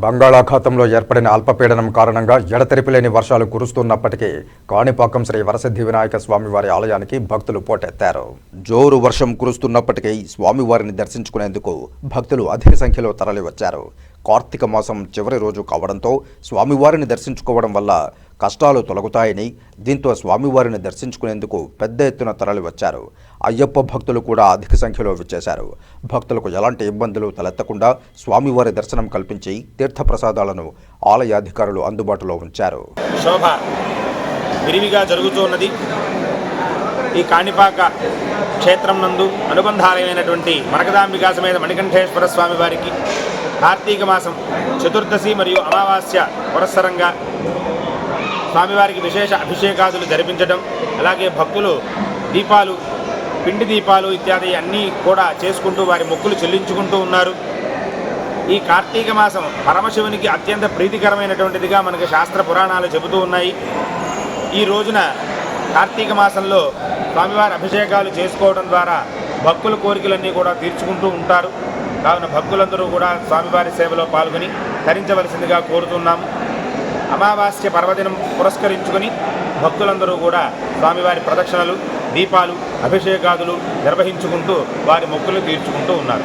బంగాళాఖాతంలో ఏర్పడిన అల్పపీడనం కారణంగా ఎడతెరిపిలేని వర్షాలు కురుస్తున్నప్పటికీ కాణిపాకం శ్రీ వరసిద్ధి వినాయక స్వామివారి ఆలయానికి భక్తులు పోటెత్తారు. జోరు వర్షం కురుస్తున్నప్పటికీ స్వామివారిని దర్శించుకునేందుకు భక్తులు అధిక సంఖ్యలో తరలివచ్చారు. కార్తీక మాసం చివరి రోజు కావడంతో స్వామివారిని దర్శించుకోవడం వల్ల కష్టాలు తొలగుతాయని దీంతో స్వామివారిని దర్శించుకునేందుకు పెద్ద ఎత్తున తరలివచ్చారు అయ్యప్ప భక్తులు కూడా అధిక సంఖ్యలో విచ్చేశారు. భక్తులకు ఎలాంటి ఇబ్బందులు తలెత్తకుండా స్వామివారి దర్శనం కల్పించి తీర్థప్రసాదాలను ఆలయ అధికారులు అందుబాటులో ఉంచారు. శోభ విరివిగా జరుగుతున్నది. ఈ కాణిపాక క్షేత్రం నందు అనుబంధాలయమైనటువంటి మరకదాంబికా సమేత మణికంఠేశ్వర స్వామి వారికి కార్తీక మాసం చతుర్దశి మరియు అమావాస్య పురస్సరంగా స్వామివారికి విశేష అభిషేకాదులు జరిపించడం అలాగే భక్తులు దీపాలు పిండి దీపాలు ఇత్యాది అన్నీ కూడా చేసుకుంటూ వారి మొక్కులు చెల్లించుకుంటూ ఉన్నారు. ఈ కార్తీక మాసం పరమశివునికి అత్యంత ప్రీతికరమైనటువంటిదిగా మనకు శాస్త్ర పురాణాలు చెబుతూ ఉన్నాయి. ఈ రోజున కార్తీక మాసంలో స్వామివారి అభిషేకాలు చేసుకోవడం ద్వారా భక్తుల కోరికలన్నీ కూడా తీర్చుకుంటూ ఉంటారు. కావున భక్తులందరూ కూడా స్వామివారి సేవలో పాల్గొని ధరించవలసిందిగా కోరుతున్నాము అమావాస్య పర్వదినం పురస్కరించుకొని భక్తులందరూ కూడా స్వామివారి ప్రదక్షిణలు దీపాలు అభిషేకాదులు నిర్వహించుకుంటూ వారి మొక్కులు తీర్చుకుంటూ ఉన్నారు.